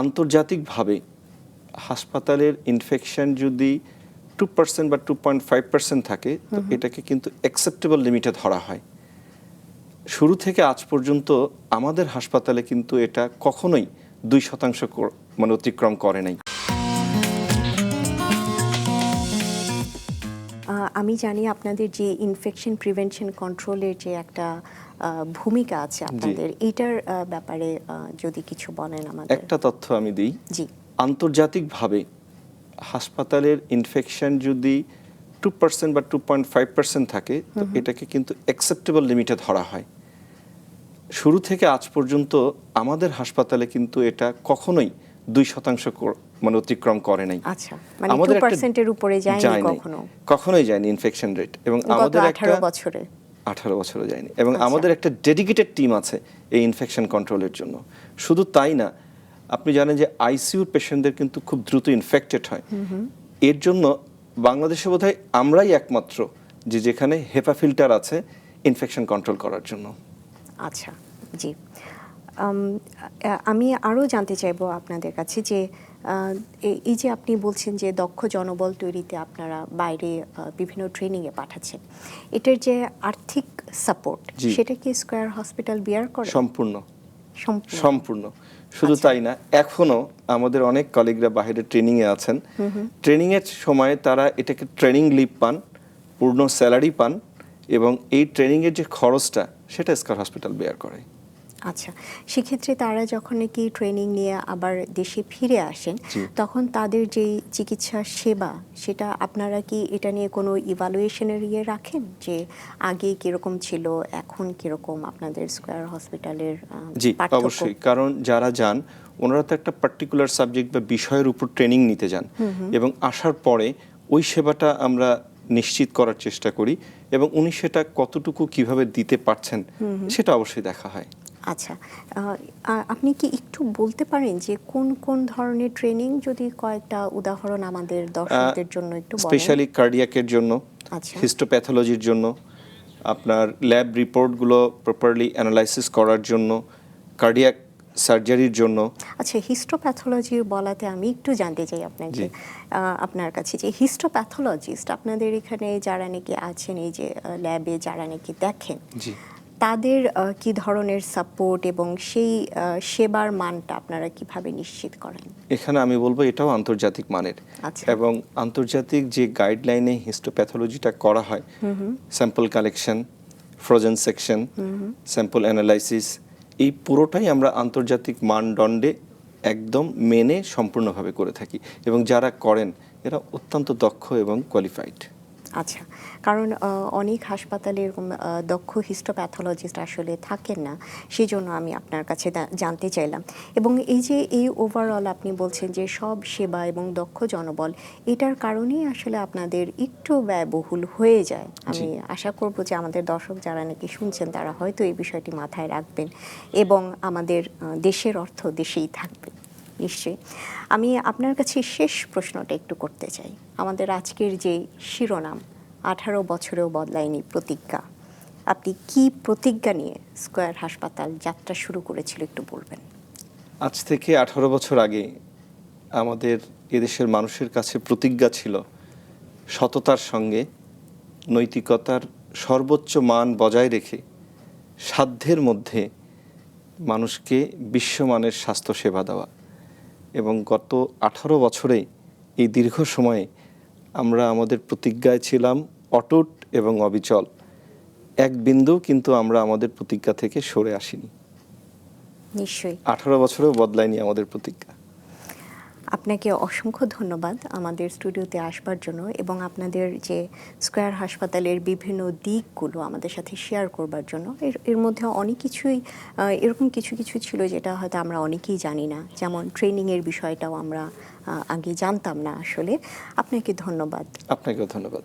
আন্তর্জাতিকভাবে হাসপাতালের ইনফেকশন যদি টু পার্সেন্ট বা টু পয়েন্ট ফাইভ পার্সেন্ট থাকে তো এটাকে কিন্তু অ্যাকসেপ্টেবল লিমিটে ধরা হয়। শুরু থেকে আজ পর্যন্ত আমাদের হাসপাতালে কিন্তু এটা কখনোই দুই শতাংশ মানে অতিক্রম করে নাই। আমি জানি আপনাদের যে ইনফেকশন প্রিভেনশন কন্ট্রোলের যে একটা ভূমিকা আছে আপনাদের। এইটার আহ, ব্যাপারে যদি কিছু বলেন আমাদের। একটা তথ্য আমি দিই। জি। আন্তর্জাতিকভাবে হাসপাতালের ইনফেকশন যদি টু পার্সেন্ট বা টু পয়েন্ট ফাইভ পার্সেন্ট থাকে তো এটাকে কিন্তু অ্যাকসেপ্টেবল লিমিটে ধরা হয়। শুরু থেকে আজ পর্যন্ত আমাদের হাসপাতালে কিন্তু এটা কখনোই দুই শতাংশ মানে অতিক্রম করে নাই। আচ্ছা মানে আমাদের উপরে যায়নি কখনো? কখনোই যায়নি ইনফেকশন রেট এবং আমাদের একটা বছরে। আঠারো বছরও যায়নি। এবং আচ্ছা। আমাদের একটা ডেডিকেটেড টিম আছে এই ইনফেকশন কন্ট্রোলের জন্য। শুধু তাই না আপনি জানেন যে আইসিইউর পেশেন্টদের কিন্তু খুব দ্রুত ইনফেক্টেড হয়। এর জন্য বাংলাদেশে বোধহয় আমরাই একমাত্র যে যেখানে হেপা ফিল্টার আছে ইনফেকশন কন্ট্রোল করার জন্য। আচ্ছা জি। আমি আরও জানতে চাইব আপনাদের কাছে যে এই যে আপনি বলছেন যে দক্ষ জনবল তৈরিতে আপনারা বাইরে বিভিন্ন ট্রেনিংয়ে পাঠাচ্ছেন এটার যে আর্থিক সাপোর্ট। সেটা কি স্কয়ার হসপিটাল বিয়ার করে? সম্পূর্ণ। সম্পূর্ণ। শুধু আচ্ছা। তাই না এখনও আমাদের অনেক কলিগরা বাইরে ট্রেনিং এ আছেন ট্রেনিং এর সময় তারা এটাকে ট্রেনিং লিভ পান পূর্ণ স্যালারি পান এবং এই ট্রেনিং এর যে খরচটা সেটা স্কার হসপিটাল বেয়ার করে। আচ্ছা সেক্ষেত্রে তারা যখন নাকি ট্রেনিং নিয়ে আবার দেশে ফিরে আসেন তখন তাদের যে চিকিৎসা সেবা সেটা আপনারা কি এটা নিয়ে কোনো ইভালুয়েশনের ইয়ে রাখেন? যে আগে কীরকম ছিল এখন কীরকম আপনাদের স্কোয়ার হসপিটালের জি অবশ্যই। কারণ যারা যান ওনারা তো একটা পার্টিকুলার সাবজেক্ট বা বিষয়ের উপর ট্রেনিং নিতে যান। এবং আসার পরে ওই সেবাটা আমরা নিশ্চিত করার চেষ্টা করি এবং উনি সেটা কতটুকু কীভাবে দিতে পারছেন সেটা অবশ্যই দেখা হয়। আচ্ছা আপনি কি একটু বলতে পারেন যে কোন কোন ধরনের ট্রেনিং যদি কয়েকটা উদাহরণ আমাদের দর্শকদের জন্য একটু বলেন স্পেশালি কার্ডিয়াকের জন্য আচ্ছা। হিস্টোপ্যাথোলজির জন্য আপনার ল্যাব রিপোর্টগুলো প্রপারলি অ্যানালাইসিস করার জন্য কার্ডিয়াক সার্জারির জন্য আচ্ছা হিস্টোপ্যাথোলজি বলাতে আমি একটু জানতে চাই আপনাকে। আপনার কাছে যে হিস্টোপ্যাথোলজিস্ট আপনাদের এখানে যারা নাকি আছেন এই যে ল্যাবে যারা নাকি দেখেন জি তাদের কি ধরনের সাপোর্ট এবং সেই সেবার মানটা আপনারা কীভাবে নিশ্চিত করেন? এখানে আমি বলব এটাও আন্তর্জাতিক মানের। আচ্ছা। এবং আন্তর্জাতিক যে গাইডলাইনে হিস্টোপ্যাথোলজিটা করা হয় sample collection frozen section sample analysis এই পুরোটাই আমরা আন্তর্জাতিক মানদণ্ডে একদম মেনে সম্পূর্ণভাবে করে থাকি। এবং যারা করেন এরা অত্যন্ত দক্ষ এবং কোয়ালিফাইড আচ্ছা কারণ অনেক হাসপাতালে এরকম দক্ষ হিস্টোপ্যাথোলজিস্ট আসলে থাকেন না সেই জন্য আমি আপনার কাছে জানতে চাইলাম। এবং এই যে এই ওভারঅল আপনি বলছেন যে সব সেবা এবং দক্ষ জনবল এটার কারণেই আসলে আপনাদের একটু ব্যয়বহুল হয়ে যায়। আমি আশা করব যে আমাদের দর্শক যারা নাকি শুনছেন তারা হয়তো এই বিষয়টি মাথায় রাখবেন এবং আমাদের দেশের অর্থ দেশেই থাকবে। নিশ্চয়ই। আমি আপনার কাছে শেষ প্রশ্নটা একটু করতে চাই। আমাদের আজকের যে শিরোনাম, আঠারো বছরেও বদলায়নি প্রতিজ্ঞা। আপনি কি প্রতিজ্ঞা নিয়ে স্কয়ার হাসপাতাল যাত্রা শুরু করেছিল একটু বলবেন? আজ থেকে আঠারো বছর আগে আমাদের এদেশের মানুষের কাছে প্রতিজ্ঞা ছিল সততার সঙ্গে নৈতিকতার সর্বোচ্চ মান বজায় রেখে সাধ্যের মধ্যে মানুষকে বিশ্বমানের স্বাস্থ্যসেবা দেওয়া। এবং গত আঠারো বছরে এই দীর্ঘ সময়ে আমরা আমাদের প্রতিজ্ঞায় ছিলাম অটুট এবং অবিচল। এক বিন্দু কিন্তু আমরা আমাদের প্রতিজ্ঞা থেকে সরে আসিনি। নিশ্চয়ই। আঠারো বছরেও বদলায়নি আমাদের প্রতিজ্ঞা। আপনাকে অসংখ্য ধন্যবাদ আমাদের স্টুডিওতে আসবার জন্য এবং আপনাদের যে স্কোয়ার হাসপাতালের বিভিন্ন দিকগুলো আমাদের সাথে শেয়ার করবার জন্য। এর এর মধ্যে অনেক কিছুই এরকম কিছু কিছু ছিল যেটা হয়তো আমরা অনেকেই জানি না। যেমন ট্রেনিংয়ের বিষয়টাও আমরা আগে জানতাম না আসলে। আপনাকে ধন্যবাদ। আপনাকেও ধন্যবাদ।